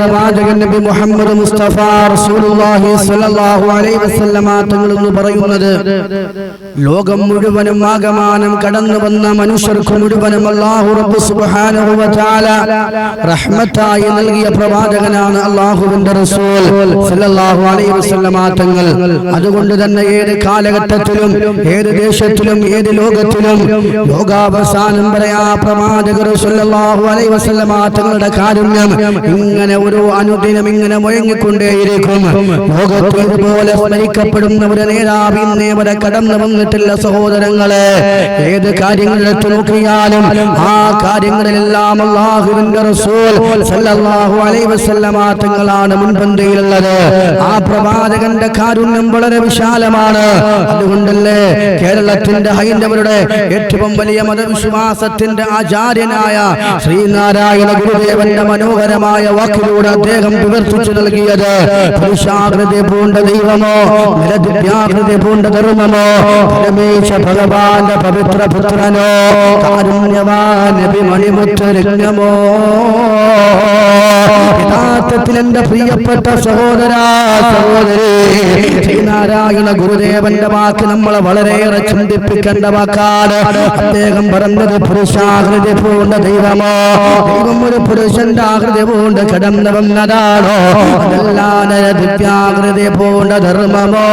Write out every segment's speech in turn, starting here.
നബി മുഹമ്മദ് മുസ്തഫ റസൂലുള്ളാഹി സ്വല്ലല്ലാഹു അലൈഹി വസല്ലമ തങ്ങൾ പറയുന്നത് ലോകം മുഴുവനും ആഗമാനം കടന്നു വന്ന മനുഷ്യർക്ക് മുഴുവനും അല്ലാഹു റബ്ബ് സുബ്ഹാനഹു റഹ്മത്തായി നൽകിയ പ്രവാചകനാണ് അല്ലാഹുവിന്റെ റസൂൽ സ്വല്ലല്ലാഹു അലൈഹി വസല്ലമ തങ്ങൾ. അതുകൊണ്ട് തന്നെ ഏത് കാലഘട്ടത്തിലും ഏത് ദേശത്തിലും ഏത് ലോകത്തിലും ലോകാവസാനം വരെ ആ പ്രവാചകർ സ്വല്ലല്ലാഹു അലൈഹി വസല്ലമ തങ്ങളുടെ കാരുണ്യം ഇങ്ങനെ ഒരു അനുദിനം ഇങ്ങനെ മുഴങ്ങിക്കൊണ്ടേയിരിക്കും ലോകത്ത് ഇതുപോലെ സ്മരിക്കപ്പെടുന്ന ഒരു നേതാവ് ഇന്നേ വരെ കടന്നു വന്നിട്ടില്ല സഹോദരങ്ങളെ. ഏത് കാര്യങ്ങളെടുത്ത് നോക്കിയാലും ആ കാര്യങ്ങളിലെല്ലാം അള്ളാഹുവിന്റെ റസൂൽ സല്ലല്ലാഹു അലൈഹി വസല്ലമ തങ്ങളാണ് മുൻപന്തിയിലുള്ളത്. ആ പ്രവാചകന്റെ കാരുണ്യം വളരെ വിശാലമാണ്. അതുകൊണ്ടല്ലേ കേരളത്തിന്റെ ഹൈന്ദവരുടെ ഏറ്റവും വലിയ മതവിശ്വാസത്തിന്റെ ആചാര്യനായ ശ്രീനാരായണ ഗുരുദേവന്റെ മനോഹരമായ വാക്കിലൂടെ അദ്ദേഹം വിവർത്തിച്ചു നൽകിയത്. പുരുഷാകൃതി പൂണ്ട ദൈവമോ? നിരദിവ്യാകൃതി പൂണ്ട ധർമ്മമോ പരമേശ ഭഗവാന്റെ പവിത്ര പുത്രനോ? കാരുണ്യവാൻ നബി മണിമുത്തരജ്ഞമോ യഥാർത്ഥത്തിൽ എന്റെ പ്രിയപ്പെട്ട സഹോദരാ സഹോദരി ശ്രീനാരായണ ഗുരുദേവന്റെ വാക്ക് നമ്മളെ വളരെയേറെ ചിന്തിപ്പിക്കേണ്ട വാക്കാണ്. അദ്ദേഹം പറഞ്ഞത് പുരുഷാകൃതി പൂണ്ട ദൈവമോ? ദൈവം ഒരു പുരുഷന്റെ ആകൃതി പൂണ്ട് കിടന്നു വന്നതാണോ? അതല്ലാതെ ദിവ്യാകൃതി പൂണ്ട ധർമ്മമോ?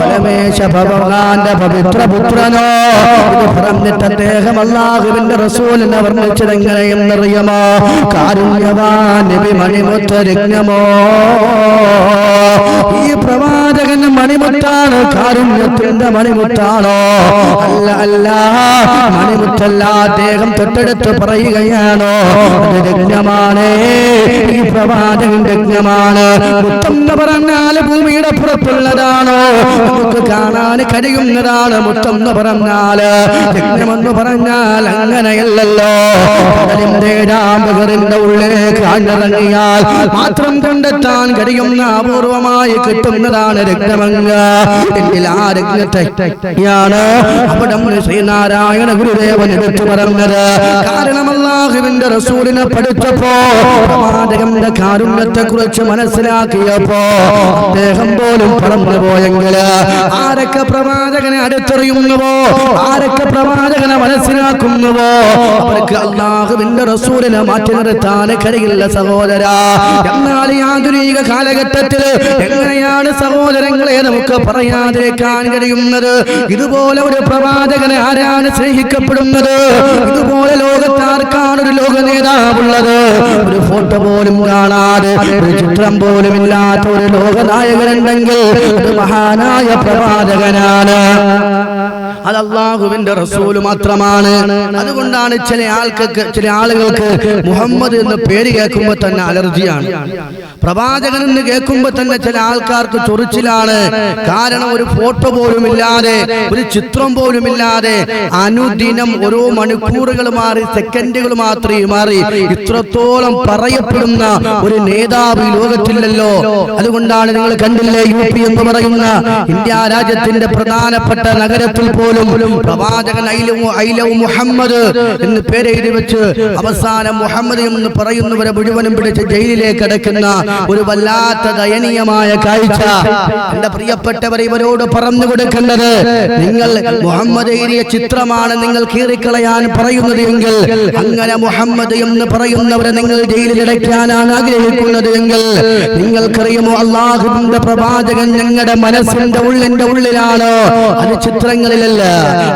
പരമേശ ഭഗവാന്റെ പവിത്ര പുത്രനോ? പറഞ്ഞിട്ട് അദ്ദേഹം അള്ളാഹുവിന്റെ റസൂലിനെ വർണിച്ചതെങ്ങനെയെന്നറിയമോ? കാരുണ്യവാന് നബി മണിമുത്തരജ്ഞമോ? ഈ പ്രവാചകൻ മണിമുത്താണ് കാരുണ്യത്തിന്റെ മണിമുട്ടാണോ അല്ല അല്ല. മണിമുട്ടല്ല അദ്ദേഹം തൊട്ടടുത്ത് പറയുകയാണോ? യജ്ഞമാണ് ഈ പ്രവാചകൻ രജ്ഞമാണ് മുത്തം പറഞ്ഞാൽ ഭൂമിയുടെ പുറത്തുള്ളതാണോ? നമുക്ക് കാണാൻ കഴിയുന്നതാണ് മുത്തം പറഞ്ഞാൽ. രജ്ഞമെന്ന് പറഞ്ഞാൽ അങ്ങനെയല്ലല്ലോ. രാമകറിന്റെ ഉള്ളിലേക്ക് ആഞ്ഞിറങ്ങിയാൽ മാത്രം കണ്ടെത്താൻ കഴിയുന്ന അപൂർവമായി കിട്ടുന്നതാണ് രക്തമങ്ങ്. എങ്കിൽ ആ രക്തത്തെയാണ് അവിടെ ശ്രീനാരായണ ഗുരുദേവൻ എടുത്തു പറഞ്ഞത്. കാരണം അള്ളാഹുവിന്റെ റസൂലിനെ പഠിച്ചപ്പോ പ്രവാചകന്റെ കാരുണ്യത്തെ കുറിച്ച് മനസ്സിലാക്കിയപ്പോ അദ്ദേഹം പോലും പറഞ്ഞു പോയെങ്കിൽ ആരൊക്കെ പ്രവാചകനെ അടുത്തെറിയുന്നുവോ? ആരൊക്കെ പ്രവാചകനെ മനസ്സിലാക്കുന്നുവോ? അവർക്ക് അള്ളാഹുവിന്റെ റസൂലിനെ മാറ്റി നിർത്താൻ കഴിയില്ല സഹോദര. എന്നാൽ ഈ ആധുനിക കാലഘട്ടത്തിൽ എങ്ങനെയാണ് സഹോദരങ്ങളെ നമുക്ക് പറയാതിരിക്കാൻ കഴിയുന്നത്? ഇതുപോലെ ഒരു പ്രവാചകനെ ആരാണ് സ്നേഹിക്കപ്പെടുന്നത്? ഇതുപോലെ ലോകത്താർക്കാണ് ഒരു ലോക നേതാവുള്ളത്? ഒരു ഫോട്ടോ പോലും കാണാതെ ഒരു ചിത്രം പോലും ഇല്ലാത്ത ഒരു ലോകനായകനുണ്ടെങ്കിൽ മഹാനായ മഹാനായ പ്രവാചകനാണ്. അത് അള്ളാഹുവിന്റെ റസൂൽ മാത്രമാണ്. അതുകൊണ്ടാണ് ചില ആൾക്കൊക്കെ ചില ആളുകൾക്ക് മുഹമ്മദ് എന്ന പേര് കേൾക്കുമ്പോൾ തന്നെ അലർജിയാണ്. പ്രവാചകൻ എന്ന് കേൾക്കുമ്പോ തന്നെ ചില ആൾക്കാർക്ക് ചൊറിച്ചിലാണ്. കാരണം ഒരു ഫോട്ടോ പോലും ഇല്ലാതെ ഒരു ചിത്രം പോലും ഇല്ലാതെ അനുദിനം ഓരോ മണിക്കൂറുകൾ മാറി സെക്കൻഡുകൾ മാത്രമേ മാറി. ഇത്രത്തോളം പറയപ്പെടുന്ന ഒരു നേതാവ് ലോകത്തില്ലല്ലോ. അതുകൊണ്ടാണ് നിങ്ങൾ കണ്ടില്ലേ യു പി എന്ന് പറയുന്ന ഇന്ത്യ രാജ്യത്തിന്റെ പ്രധാനപ്പെട്ട നഗരത്തിൽ പോലും പ്രവാചകൻ മുഹമ്മദ് എന്ന് പേരെഴുതി വെച്ച് അവസാനം മുഹമ്മദ് എന്ന് പറയുന്നവരെ മുഴുവനും പിടിച്ച് ജയിലിലേക്ക് അടക്കുന്ന ഒരു വല്ലാത്ത ദയനീയമായ കാഴ്ച എന്റെ പ്രിയപ്പെട്ടവർ ഇവരോട് പറഞ്ഞു കൊടുക്കേണ്ടത് നിങ്ങൾ മുഹമ്മദ് ചിത്രമാണ് നിങ്ങൾ കീറിക്കളയാൻ പറയുന്നത് എങ്കിൽ അങ്ങനെ മുഹമ്മദ് എന്ന് പറയുന്നവരെ നിങ്ങൾ ജയിലിൽ അടയ്ക്കാനാണ് ആഗ്രഹിക്കുന്നത് എങ്കിൽ നിങ്ങൾക്കറിയുമോ അള്ളാഹുവിന്റെ പ്രവാചകൻ ഞങ്ങളുടെ മനസ്സിന്റെ ഉള്ളിന്റെ ഉള്ളിലാണോ? അത് ചിത്രങ്ങളിലല്ല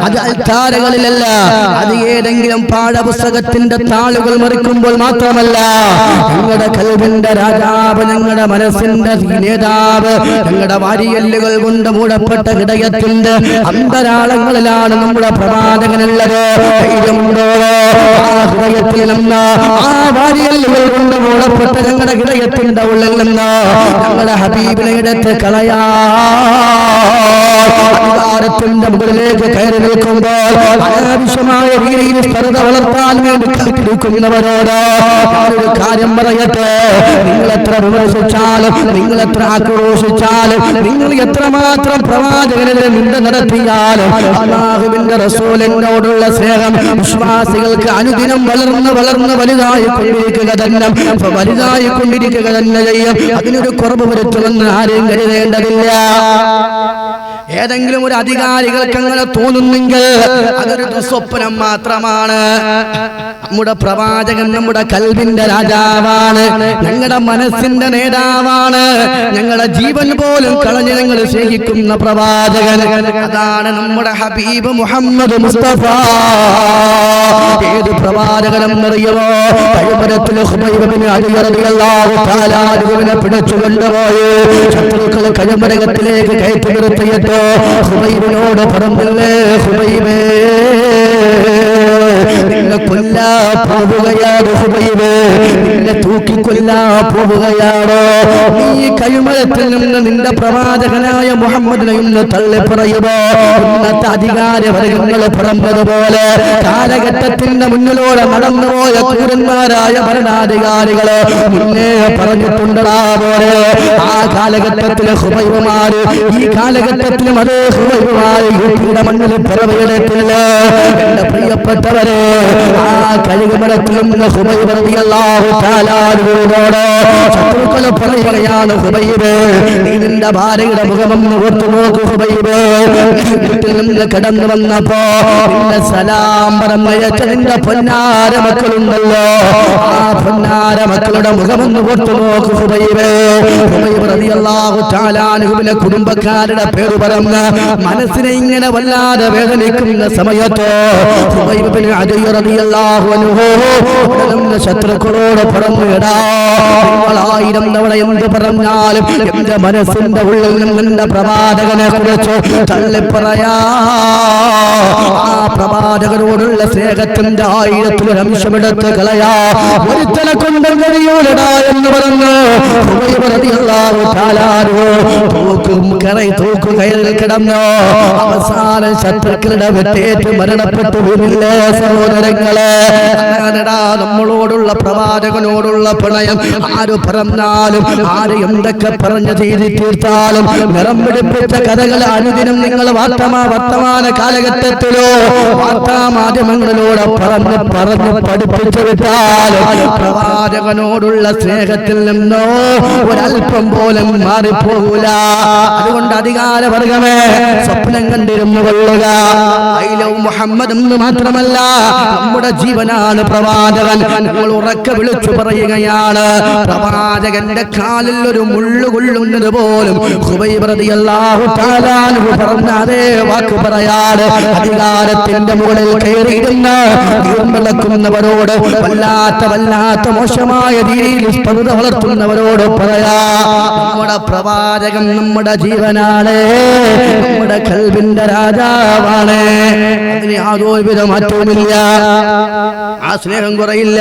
അത് അൽത്താരകളിലല്ല അത് ഏതെങ്കിലും പാഠപുസ്തകത്തിന്റെ താളുകൾ മറിക്കുമ്പോൾ മാത്രമല്ല ഞങ്ങളുടെ കൽവിന്റെ രാജാവ് ഞങ്ങളുടെ മനസ്സിന്റെ നേതാവ് ഞങ്ങളുടെ വാരിയല്ലുകൾ കൊണ്ട് മൂടപ്പെട്ട ഹൃദയത്തിന്റെ അന്തരാളങ്ങളിലാണ് നമ്മുടെ പ്രവാചകനുള്ളത്. ഹൃദയത്തിൽ നിന്ന് ആ വാരിയല്ലുകൾ കൊണ്ട് മൂടപ്പെട്ട ഞങ്ങളുടെ ഹൃദയത്തിന്റെ ഉള്ളിൽ നിന്ന് ഞങ്ങളുടെ ഹബീബിനെ എടുത്ത് കളയാ. കൊട്ടാരത്തിന്റെ മുകളിലേക്ക് കയറി നിൽക്കുമ്പോൾ അനാവശ്യമായ രീതിയിൽ സ്പർദ്ധ വളർത്താൻ വേണ്ടി കളിക്കുന്നവരോട് ഒരു കാര്യം പറയട്ടെ? നിങ്ങൾ എത്ര വിമർശിച്ചാലും നിങ്ങൾ എത്ര ആക്രോശിച്ചാലും നിങ്ങൾ എത്രമാത്രം പ്രവാചകനെതിരെ നിന്ദ നടത്തിയാലും അള്ളാഹുവിന്റെ റസൂലിനോടുള്ള സ്നേഹം വിശ്വാസികൾക്ക് അനുദിനം വളർന്ന് വളർന്ന് വലുതായി കൊണ്ടിരിക്കുക തന്നെ. വലുതായി കൊണ്ടിരിക്കുക തന്നെ ചെയ്യും. അതിനൊരു കുറവ് വരുത്തുമെന്ന് ആരെയും കരുതേണ്ടതില്ല. ഏതെങ്കിലും ഒരു അധികാരികൾക്ക് അങ്ങനെ തോന്നുന്നെങ്കിൽ അതൊരു ദുസ്വപ്നം മാത്രമാണ്. നമ്മുടെ പ്രവാചകൻ നമ്മുടെ കൽവിന്റെ രാജാവാണ്. ഞങ്ങളുടെ മനസ്സിന്റെ നേതാവാണ്. ഞങ്ങളുടെ ജീവൻ പോലും കളഞ്ഞ് ഞങ്ങൾ സ്നേഹിക്കുന്ന പ്രവാചകൻ. അതാണ് നമ്മുടെ ഹബീബ് മുഹമ്മദ് മുസ്തഫ. ഏത് പ്രവാചകനെന്നറിയുമോ കഴിമരത്തിൽ പിടിച്ചു കയറ്റി നിർത്തിയിട്ട്? ഹുബൈബിനോട് പറഞ്ഞല്ലേ ഹുബൈബേ നിന്നെ കൊല്ലാ പോവുകയാണ് ഹുബൈബ്. തൂക്കിക്കൊല്ലാ പോവുകയാണോ നീ കഴിമരത്തിൽ നിന്ന് നിന്റെ പ്രവാചകനായ മുഹമ്മദിനെ ഇന്ന് തള്ളി പറയുമോ ഇന്നത്തെ അധികാര വർഗങ്ങൾ പറഞ്ഞതുപോലെ കാലഘട്ടത്തിന്റെ മുന്നിലൂടെ നടന്നുപോയ കൂരന്മാരായ ഭരണാധികാരികൾ മുന്നേ പറഞ്ഞിട്ടുണ്ടടാ പോലെ ആ കാലഘട്ടത്തിലെ ഹുബൈബുമാര് ഈ കാലഘട്ടത്തിലും അതേ ഹുബൈബുമാര് യുപിയുടെ മണ്ണിൽ പിറവിയെടുത്തില്ല. പ്രിയപ്പെട്ടവരെ ആ കഴുകുമരത്തിലും ഹുബൈബ് റളിയല്ലാഹു തആല നിന്റെ ഭാര്യയുടെ മുഖമൊന്ന് ഓർത്തു നോക്കൂ വീട്ടിൽ നിന്ന് വന്നപ്പോ സലാം പൊന്നാര മക്കളുണ്ടല്ലോ. ആ പൊന്നാര മക്കളുടെ മുഖമൊന്ന് ഓർത്തു നോക്കൂ ഹുബൈബ്. കുടുംബക്കാരുടെ പേര് പറഞ്ഞ് മനസ്സിനെ ഇങ്ങനെ വല്ലാതെ വേദനിക്കുന്ന സമയത്ത് ബിൻ അൻഹു ശത്രുക്കളോട് പറഞ്ഞു എടാ ആയിരം തവണ എന്ത് പറഞ്ഞാലും എന്റെ മനസ്സിന്റെ ഉള്ളിൽ നിന്ന് എന്റെ പ്രവാചകനെ കുറിച്ച് പറയാ ആ പ്രവാചകനോടുള്ള സ്നേഹത്തിന്റെ ആയിരത്തിലൊരു അംശമെടുത്ത് കളയാ. ഒരുത്തനെ കൊണ്ടും കഴിയൂലടാ എന്ന് പറഞ്ഞു തൂക്കും കരയി തൂക്കു കയറിൽ കിടന്നു അവസാനം ശത്രുക്കളുടെ വെട്ടേറ്റ് മരണപ്പെട്ടു വീണില്ലേ സഹോദരങ്ങളെ. നമ്മളോടുള്ള പ്രവാചകനോടുള്ള പ്രണയം ആര് പറഞ്ഞാലും ആര് എന്തൊക്കെ പറഞ്ഞ് ചെയ്തി തീർത്താലും നിറം പിടിപ്പിച്ച കഥകൾ അനുദിനം നിങ്ങൾ വാർത്തമാ വർത്തമാന കാലഘട്ടത്തിലോ വാർത്താ മാധ്യമങ്ങളിലൂടെ പറഞ്ഞ് പറഞ്ഞ് പഠിപ്പിച്ചു വിട്ടാലും പ്രവാചകനോടുള്ള സ്നേഹത്തിൽ നിന്നോ ഒരല്പം പോലും മാറിപ്പോകൂല. അതുകൊണ്ട് അധികാരവർഗമേ സ്വപ്നം കണ്ടിരുന്നു കൊള്ളുക. ഐ ലവ് മുഹമ്മദ് എന്ന് മാത്രമല്ല നമ്മുടെ ജീവനാണ് പ്രവാചകൻ. നിങ്ങൾ ഉറക്ക വിളിച്ചു പറയുകയാണ് പ്രവാചകന്റെ കാലിൽ ഒരു മുള്ളു കൊള്ളുന്നത് പോലും പറഞ്ഞ അതേ വാക്ക് പറയാറ് അധികാരത്തിന്റെ മുകളിൽ കയറിയിരുന്ന വിളക്കുന്നവരോട് വല്ലാത്ത വല്ലാത്ത മോശമായ രീതിയിൽ സ്പർദ്ധ വളർത്തുന്നവരോട് പറയാ നമ്മുടെ പ്രവാചകൻ നമ്മുടെ ജീവനാണ് നമ്മുടെ കൽവിന്റെ രാജാവാണ്. അതിന് യാതൊരുവിധ മാറ്റവുമില്ല. ആ സ്നേഹം കുറയില്ല.